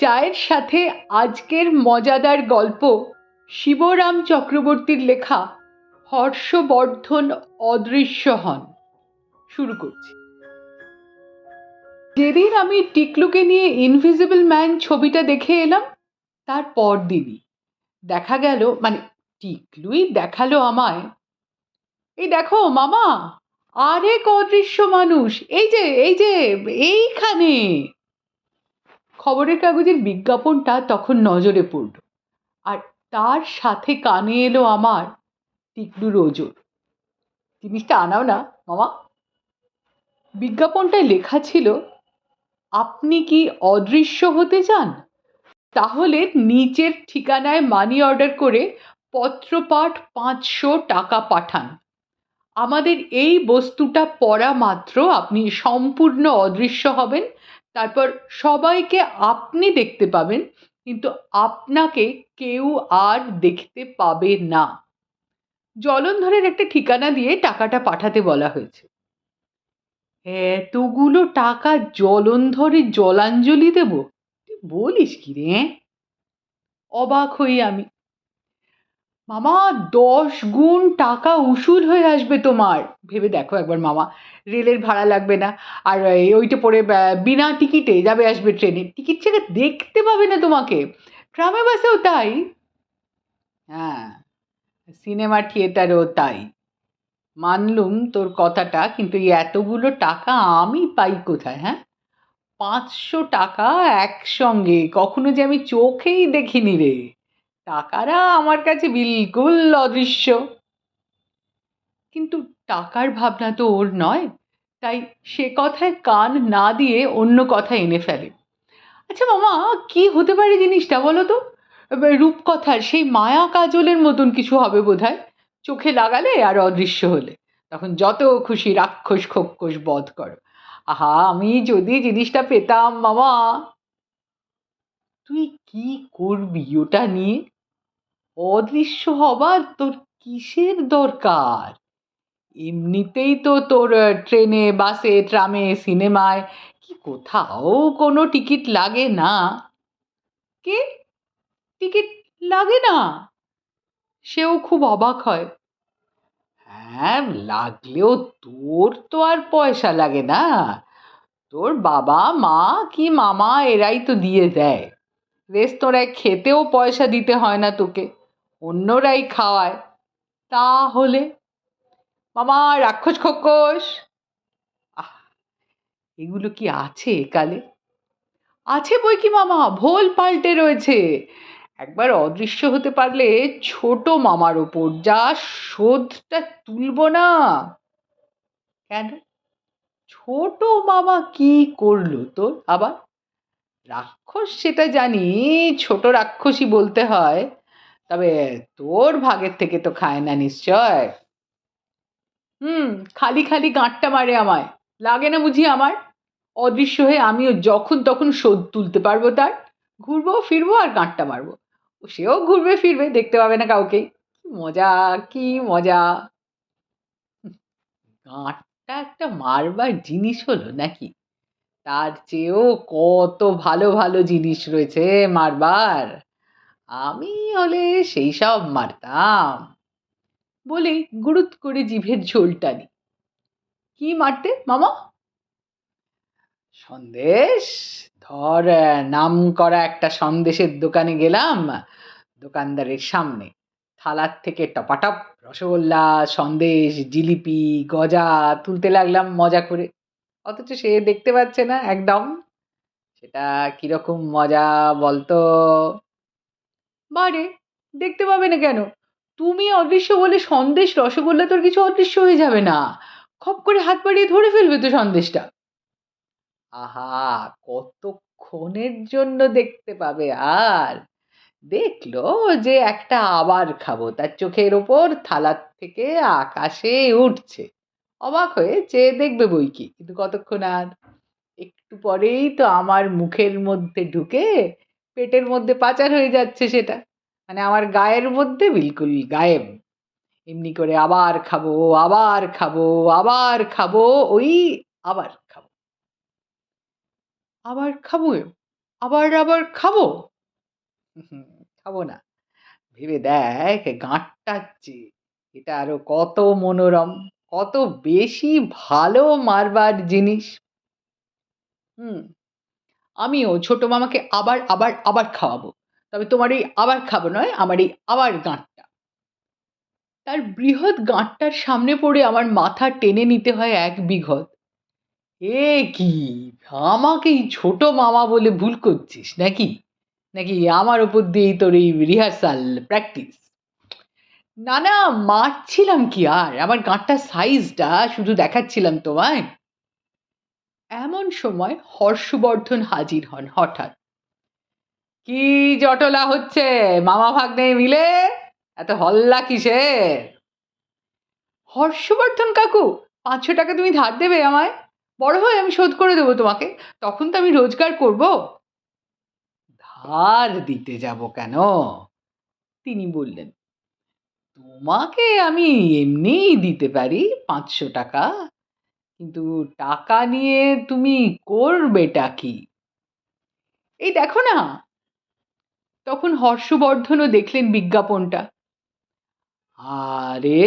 চায়ের সাথে আজকের মজাদার গল্প শিবরাম চক্রবর্তীর লেখা হর্ষবর্ধন অদৃশ্য হন। শুরু করছি। যেদিন আমি টিকলুকে নিয়ে ইনভিজিবল ম্যান ছবিটা দেখে এলাম, তার পরদিনই দেখা গেল মানে টিকলুই দেখাল আমায়। এই দেখো মামা, আরেক অদৃশ্য মানুষ, এই যে এই যে, এইখানে। খবরের কাগজের বিজ্ঞাপনটা তখন নজরে পড়ল। আর তার সাথে কানে এলো আমার টিকলুর ওজোর জিনিসটা আনাও না, মামা। বিজ্ঞাপনটায় লেখা ছিল, আপনি কি অদৃশ্য হতে চান? তাহলে নিচের ঠিকানায় মানি অর্ডার করে পত্রপাঠ পাঁচশো টাকা পাঠান। আমাদের এই বস্তুটা পড়া মাত্র, আপনি সম্পূর্ণ অদৃশ্য হবেন। তারপর সবাইকে আপনি দেখতে পাবেন, কিন্তু আপনাকে কেউ আর দেখতে পাবে না। জলন্ধরের একটা ঠিকানা দিয়ে টাকাটা পাঠাতে বলা হয়েছে। এতগুলো টাকা জলন্ধরে জলাঞ্জলি দেব? বলিস কি রে? অবাক হই আমি। মামা, দশ গুণ টাকা উসুল হয়ে আসবে তোমার। ভেবে দেখো একবার মামা, রেলের ভাড়া লাগবে না। আর ওইটা পরে বিনা টিকিটে যাবে আসবে ট্রেনে। টিকিট ছেড়ে দেখতে পাবে না তোমাকে। ট্রামে বাসেও তাই। হ্যাঁ সিনেমা থিয়েটারেও তাই। মানলুম তোর কথাটা, কিন্তু এই এতগুলো টাকা আমি পাই কোথায় হ্যাঁ? পাঁচশো টাকা একসঙ্গে, কখনো যে আমি চোখেই দেখিনি রে। টাকারা আমার কাছে বিলকুল অদৃশ্য। কিন্তু টাকার ভাবনা তো ওর নয়, তাই সে কথায় কান না দিয়ে অন্য কথা এনে ফেলে। আচ্ছা মামা, কি হতে পারে জিনিসটা বলো তো? রূপকথার সেই মায়া কাজলের মতন কিছু হবে বোধহয়, চোখে লাগালে আর অদৃশ্য হলে। তখন যত খুশি রাক্ষস খোক্ষস বধ করো। আহা, আমি যদি জিনিসটা পেতাম মামা। তুই কি করবি ওটা নিয়ে? অদৃশ্য হবার তোর কিসের দরকার? এমনিতেই তো তোর ট্রেনে, বাসে, ট্রামে, সিনেমায় কি কোথাও কোনো টিকিট লাগে না? কে? টিকিট লাগে না? সেও খুব অবাক হয়। হ্যাঁ লাগলেও তোর তো আর পয়সা লাগে না। তোর বাবা, মা কি মামা এরাই তো দিয়ে দেয়। রেস্তোরাঁয় খেতেও পয়সা দিতে হয় না তোকে, অন্যরাই খাওয়ায়। তাহলে? মামা, রাক্ষস খোকস! এগুলো কি আছে একালে? আছে বই কি মামা? ভোল পাল্টে রয়েছে। একবার অদৃশ্য হতে পারলে ছোট মামার ওপর যা শোধটা তুলবো না। কেন? ছোট মামা কি করল তোর আবার? রাক্ষস সেটা জানি, ছোট রাক্ষসী বলতে হয়। তবে তোর ভাগের থেকে তো খায় না নিশ্চয়। হুম, খালি খালি গাঁটটা মারে আমায়। লাগে না বুঝি আমার? অদৃশ্য হয়ে আমিও যখন তখন শোধ তুলতে পারব তার। ঘুরবো, ফিরবো আর গাঁটটা মারবো। সেও ঘুরবে, ফিরবে, দেখতে পাবে না কাউকেই কি মজা কি মজা। গাঁটটা একটা মারবার জিনিস হলো নাকি? তার চেয়েও কত ভালো ভালো জিনিস রয়েছে মারবার। আমি হলে সেই সব মারতাম। বলে গুরুত করে জিভের ঝোল টানি। কি মারতে মামা? সন্দেশ? ধর, নাম করা একটা সন্দেশের দোকানে গেলাম, দোকানদারের সামনে। থালার থেকে টপাটপ, রসগোল্লা, সন্দেশ, জিলিপি, গজা তুলতে লাগলাম মজা করে। অথচ সে দেখতে পাচ্ছে না একদম। সেটা কীরকম মজা বলতো? বারে, দেখতে পাবে না কেন? তুমি অদৃশ্য বলে সন্দেশ, রসগোল্লা তোর কিছু অদৃশ্য হয়ে যাবে না। খপ করে হাত বাড়িয়ে ধরে ফেলবে তো সন্দেশটা। আহা, কতক্ষণের জন্য দেখতে পাবে আর? দেখল যে একটা আবার খাব, তার চোখের ওপর থালার থেকে আকাশে উঠছে। অবাক হয়ে চেয়ে দেখবে বই কি? কিন্তু কতক্ষণ আর? একটু পরেই তো আমার মুখের মধ্যে ঢুকে পেটের মধ্যে পাচার হয়ে যাচ্ছে সেটা। মানে আমার গায়ের মধ্যে বিলকুল গায়েব। এমনি করে আবার খাব আবার খাব আবার খাব, ওই আবার খাব। আবার খাব আবার আবার খাব? খাব না। ভেবে দেখ গাঁটটার চেয়ে এটা আরও কত মনোরম। কত বেশি ভালো মারবার জিনিস। হুম, আমিও ছোট মামাকে আবার আবার আবার খাওয়াবো। তবে তোমার এই আবার খাব নয়, আমার এই আবার গাঁটটা। তার বৃহৎ গাঁটটার সামনে পড়ে আমার মাথা টেনে নিতে হয় এক বিঘত। এ কি, আমাকেই ছোট মামা বলে ভুল করছিস নাকি? নাকি আমার ওপর দিয়েই তোর এই রিহার্সাল প্র্যাকটিস না না, মারছিলাম কি আর? আমার গাঁটটার সাইজটা শুধু দেখাচ্ছিলাম তোমায়। এমন সময় হর্ষবর্ধন হাজির হন, হঠাৎ। কি জটলা হচ্ছে? মামা ভাগ্নে মিলে? এত হল্লা কিসের? হর্ষবর্ধন কাকু, পাঁচশো টাকা তুমি ধার দেবে আমায়? বড় হয়ে আমি শোধ করে দেবো তোমাকে। তখন তো আমি রোজগার করব। ধার দিতে যাব কেন? তিনি বললেন তোমাকে আমি এমনিই দিতে পারি পাঁচশো টাকা। কিন্তু টাকা নিয়ে তুমি করবেটা কি? এই দেখো না, তখন হর্ষবর্ধনও দেখলেন বিজ্ঞাপনটা। আরে,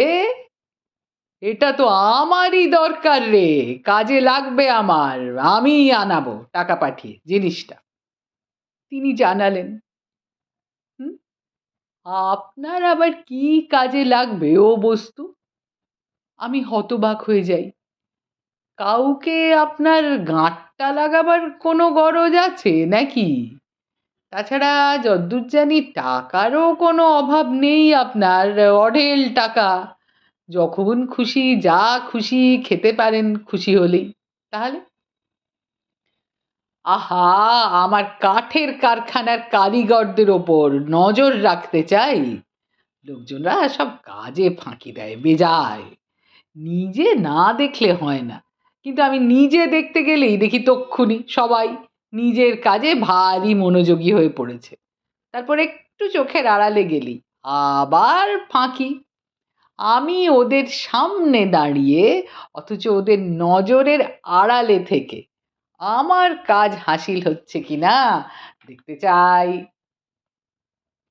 এটা তো আমারই দরকার রে, কাজে লাগবে আমার আমি আনাবো, টাকা পাঠিয়ে, জিনিসটা। তিনি জানালেন। আপনার আবার কি কাজে লাগবে, ও বস্তু? আমি হতবাক হয়ে যাই। কাউকে আপনার গাঁটটা লাগাবার কোনো গরজ আছে নাকি? তাছাড়া যদ্দূর জানি টাকারও কোনো অভাব নেই আপনার, অঢেল টাকা। যখন খুশি, যা খুশি খেতে পারেন খুশি হলেই। তাহলে? আহা, আমার কাঠের কারখানার কারিগরদের ওপর নজর রাখতে চাই। লোকজনরা সব কাজে ফাঁকি দেয়, বেজায়। নিজে না দেখলে হয় না, কিন্তু আমি নিজে দেখতে গেলেই দেখি তক্ষুনি সবাই নিজের কাজে ভারী মনোযোগী হয়ে পড়েছে। তারপর একটু চোখের আড়ালে গেলি, আবার ফাঁকি। আমি ওদের সামনে দাঁড়িয়ে, অথচ ওদের নজরের আড়ালে থেকে আমার কাজ হাসিল হচ্ছে কি না দেখতে চাই।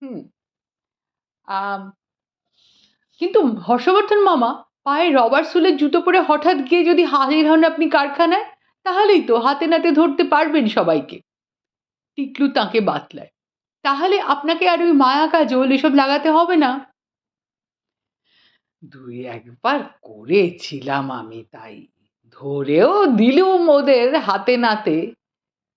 হুম। কিন্তু হর্ষবর্ধন মামা, পায়ে রবার সুলের জুতো পরে হঠাৎ গিয়ে যদি হাজির হন আপনি কারখানায়, তাহলেই তো হাতে নাতে ধরতে পারবেন সবাইকে। টিকলু তাকে বাতলায়, তাহলে আপনাকে আর ওই মায়া কাজল এসব লাগাতে হবে না? দুই একবার করেছিলাম আমি তাই। ধরেও দিলুম ওদের হাতে নাতে।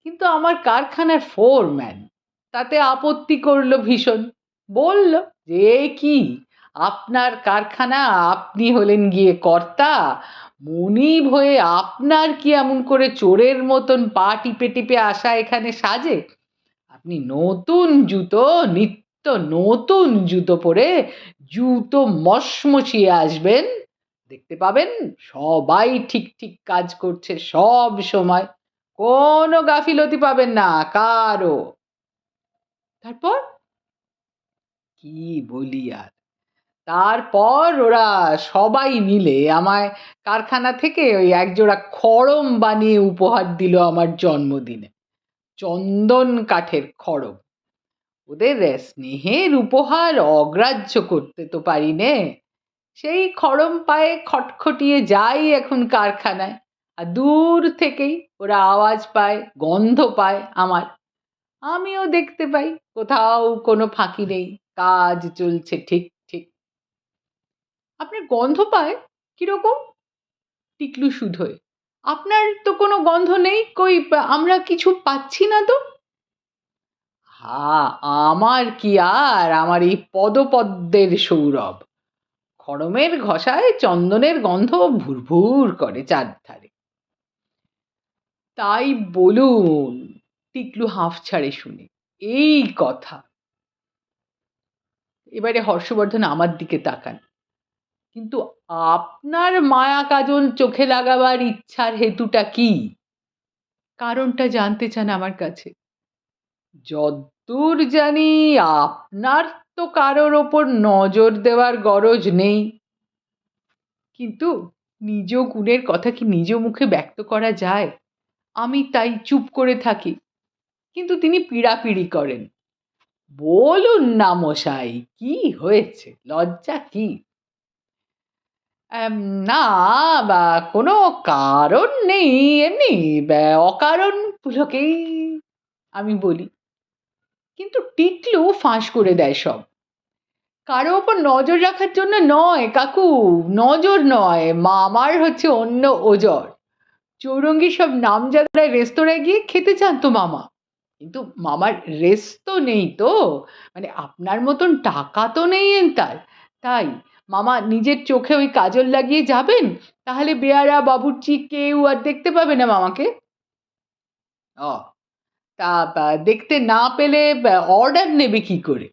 কিন্তু আমার কারখানার ফোরম্যান তাতে আপত্তি করল ভীষণ। বলল, যে কি? আপনার কারখানা, আপনি হলেন গিয়ে কর্তা। মনিব হয়ে আপনার কি এমন করে চোরের মতন পা টিপে টিপে আসা এখানে সাজে? আপনি নতুন জুতো, নিত্য নতুন জুতো পরে জুতো মশমশিয়ে আসবেন। দেখতে পাবেন, সবাই ঠিক ঠিক কাজ করছে সব সময়। কোনো গাফিলতি পাবেন না, কারও। তারপর? কি বলি আর? তারপর ওরা সবাই মিলে আমায় কারখানা থেকে ওই একজোড়া খড়ম বানিয়ে উপহার দিল আমার জন্মদিনে। চন্দন কাঠের খড়ম। ওদের স্নেহের উপহার অগ্রাহ্য করতে তো পারি নে। সেই খড়ম পায়ে খটখটিয়ে যাই এখন কারখানায়। আর দূর থেকেই ওরা আওয়াজ পায়, গন্ধ পায় আমার। আমিও দেখতে পাই, কোথাও কোনো ফাঁকি নেই, কাজ চলছে ঠিক ঠিক। আপনার গন্ধ পায়? কীরকম? টিকলু শুধোয় আপনার তো কোনো গন্ধ নেই, কই আমরা কিছু পাচ্ছি না তো? হা, আমার কি আর, আমার এই পদপদ্মের সৌরভ। খড়মের ঘষায় চন্দনের গন্ধ ভুরভুর করে চারধারে। তাই বলুন, টিকলু হাঁফ ছাড়ে শুনে, এই কথা। এবারে হর্ষবর্ধন আমার দিকে তাকান। কিন্তু আপনার মায়া কাজল চোখে লাগাবার ইচ্ছার হেতুটা কি? কারণটা জানতে চান আমার কাছে। যদ্দূর জানি আপনার তো কারোর ওপর নজর দেওয়ার গরজ নেই। কিন্তু নিজ গুণের কথা কি নিজ মুখে ব্যক্ত করা যায়? আমি তাই চুপ করে থাকি। কিন্তু তিনি পীড়াপিড়ি করেন। বলুন না মশাই, কি হয়েছে? লজ্জা কি? না, বা কোনো কারণ নেই, এমনি অকারণ পুলকেই আমি বলি। কিন্তু টিকলু ফাঁস করে দেয় সব। কারও ওপর নজর রাখার জন্য নয়, কাকু, নজর নয়, মামার হচ্ছে অন্য ওজর। চৌরঙ্গি সব নামজাদায় রেস্তোরাঁয় গিয়ে খেতে চান তো মামা। কিন্তু মামার রেস্ট তো নেই তো মানে আপনার মতন টাকা তো নেই তার। তাই মামা নিজের চোখে ওই কাজল লাগিয়ে যাবেন, তাহলে বেয়ারা, বাবুর্চি কেউ আর দেখতে পাবে না মামাকে। তা দেখতে না পেলে অর্ডার নেবে কি করে?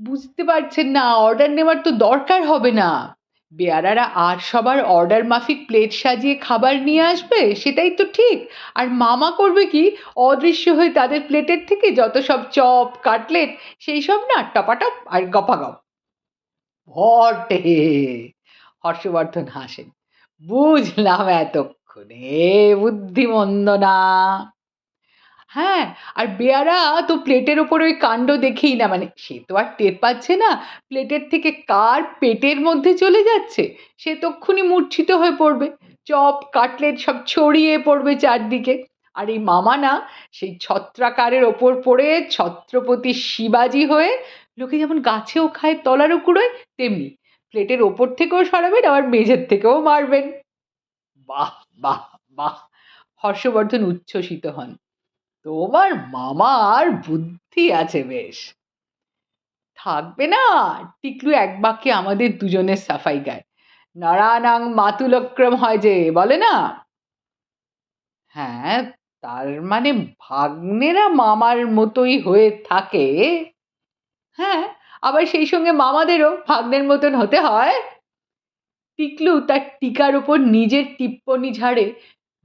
বুঝতে পারছেন না অর্ডার নেওয়ার তো দরকার হবে না। বেয়ারারা আর সবার অর্ডার মাফিক প্লেট সাজিয়ে খাবার নিয়ে আসবে, সেটাই তো ঠিক। আর মামা করবে কি? অদৃশ্য হয়ে তাদের প্লেটের থেকে যত সব চপ, কাটলেট, সেই সব না, টপাটপ আর গপাগপ। ভটে হর্ষবর্ধন হাসেন। বুঝলাম এতক্ষণে, বুদ্ধিমন্দ না। হ্যাঁ আর বেয়ারা তো প্লেটের ওপর ওই কাণ্ড দেখেই না মানে সে তো আর টের পাচ্ছে না প্লেটের থেকে কার পেটের মধ্যে চলে যাচ্ছে? সে তক্ষুনি মূর্ছিত হয়ে পড়বে চপ কাটলেট সব ছড়িয়ে পড়বে চারদিকে। আর এই মামা না সেই ছত্রাকারের ওপর পড়ে ছত্রপতি শিবাজি হয়ে লোকে যেমন গাছেও খায় তলারও কুড়োয় তেমনি প্লেটের ওপর থেকেও সরাবেন আবার মেঝের থেকেও মারবেন। বাহ বাহ বাহ। হর্ষবর্ধন উচ্ছ্বসিত হন। তোমার মামার বুদ্ধি আছে বেশ। থাকবে না, টিকলু এক বাক্যে আমাদের দুজনের সাফাই গায়। নারায়ণাং মাতুলক্রম হয় যে, বলে না? হ্যাঁ তার মানে ভাগ্নেরা মামার মতোই হয়ে থাকে। হ্যাঁ আবার সেই সঙ্গে মামাদেরও ভাগ্নের মতন হতে হয়। টিকলু তার টিকার ওপর নিজের টিপ্পনি ঝাড়ে,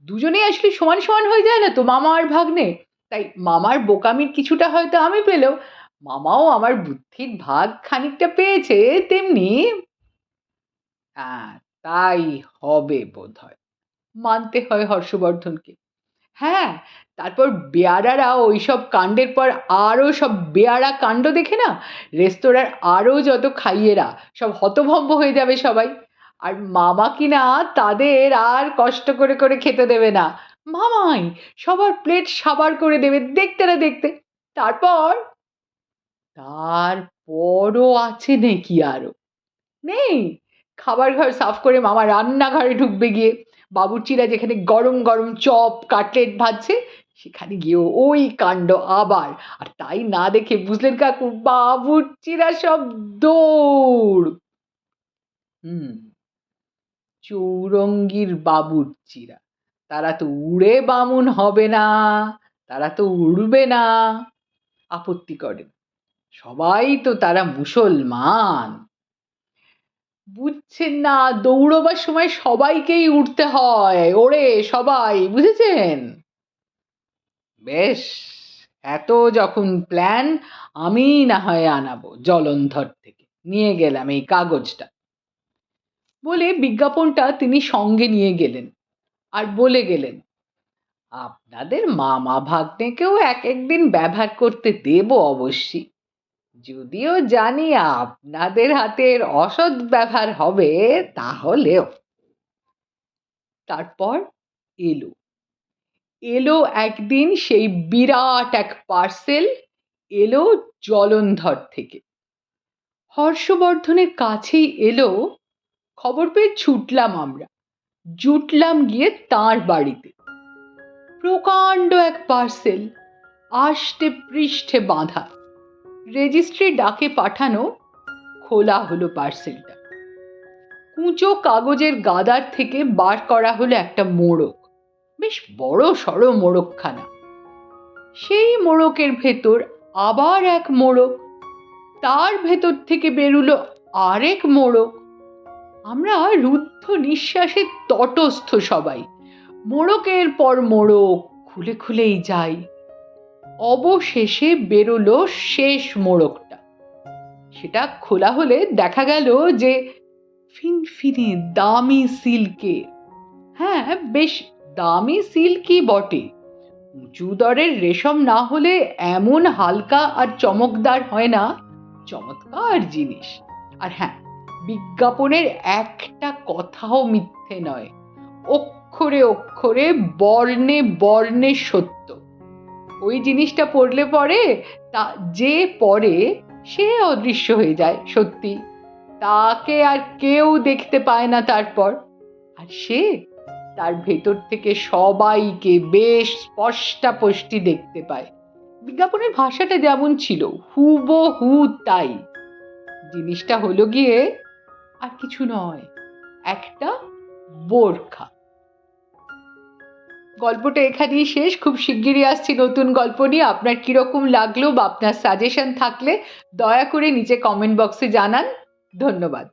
দুজনেই আসলে সমান সমান হয়ে যায় না তো মামা আর ভাগ্নে? তাই মামার বোকামির কিছুটা হয়তো আমি পেলেও মামাও আমার বুদ্ধির ভাগ খানিকটা পেয়েছে তেমনি। হ্যাঁ তাই হবে বোধ হয় মানতে হয় হর্ষবর্ধনকে। হ্যাঁ তারপর বেয়ারারা ওইসব কাণ্ডের পর আরও সব বেয়ারা কাণ্ড দেখে না? রেস্তোরাঁর আরও যত খাইয়েরা, সব হতভম্ব হয়ে যাবে সবাই। আর মামা কিনা তাদের আর কষ্ট করে করে খেতে দেবে না। মামাই, সবার প্লেট সাবার করে দেবে দেখতে না দেখতে। তারপর? তারপরও আছে নাকি আরও? নেই। খাবার ঘর সাফ করে মামা রান্নাঘরে ঢুকবে গিয়ে। বাবুর্চিরা যেখানে গরম গরম চপ, কাটলেট ভাজছে, সেখানে গিয়েও ওই কাণ্ড আবার। আর তাই না দেখে বুঝলেন কাকু, বাবুর্চিরা সব দৌড়। হুম, চৌরঙ্গীর বাবুর্চিরা। তারা তো উড়ে বামুন হবে না, তারা তো উড়বে না। আপত্তি করেন সবাই তো তারা মুসলমান। বুঝছেন না, দৌড়বার সময় সবাইকেই উঠতে হয়। ওরে সবাই, বুঝেছেন? বেশ, এত যখন প্ল্যান আমি না হয় আনাবো জলন্ধর থেকে। নিয়ে গেলাম এই কাগজটা। বলে বিজ্ঞাপনটা তিনি সঙ্গে নিয়ে গেলেন। আর বলে গেলেন, আপনাদের মামা ভাগ্নেকেও এক একদিন ব্যবহার করতে দেব অবশ্যই যদিও জানি আপনাদের হাতের অসৎ ব্যবহার হবে, তাহলেও। তারপর এলো। এলো একদিন সেই বিরাট এক পার্সেল, এলো জলন্ধর থেকে। হর্ষবর্ধনের কাছেই এলো, খবর পেয়ে ছুটলাম আমরা। জুটলাম গিয়ে তার বাড়িতে। প্রকাণ্ড এক পার্সেল, আষ্টে পৃষ্ঠে বাঁধা। রেজিস্ট্রি ডাকে পাঠানো খোলা হলো পার্সেলটা। কুঁচো কাগজের গাদার থেকে বার করা হলো একটা মোড়ক। বেশ বড় সড়ো মোড়কখানা। সেই মোড়কের ভেতর আবার এক মোড়ক, তার ভেতর থেকে বেরুলো আরেক মোড়ক আমরা রুদ্ধ নিঃশ্বাসে তটস্থ সবাই। মোড়কের পর মোড়ক খুলে খুলেই যাই। অবশেষে বেরোলো শেষ মোড়কটা। সেটা খোলা হলে দেখা গেল যে ফিনফিনে দামি সিল্কে। হ্যাঁ বেশ দামি সিল্কই বটে। উঁচু দরের রেশম না হলে এমন হালকা আর চমকদার হয় না। চমৎকার জিনিস। আর হ্যাঁ বিজ্ঞাপনের একটা কথাও মিথ্যে নয়। অক্ষরে অক্ষরে বর্ণে বর্ণে সত্য। ওই জিনিসটা পড়লে পরে তা যে পড়ে সে অদৃশ্য হয়ে যায়, সত্যি। তাকে আর কেউ দেখতে পায় না তারপর। আর সে তার ভেতর থেকে সবাইকে বেশ স্পষ্টাপষ্টি দেখতে পায়। বিজ্ঞাপনের ভাষাটা যেমন ছিল, হুবহু তাই। জিনিসটা হলো গিয়ে আর কিছু নয়, একটা বোরখা। গল্পটা এখানেই শেষ। খুব শিগগিরই আসছি নতুন গল্প নিয়ে। আপনার কীরকম লাগল বা আপনার সাজেশন থাকলে দয়া করে নিচে কমেন্ট বক্সে জানান। ধন্যবাদ।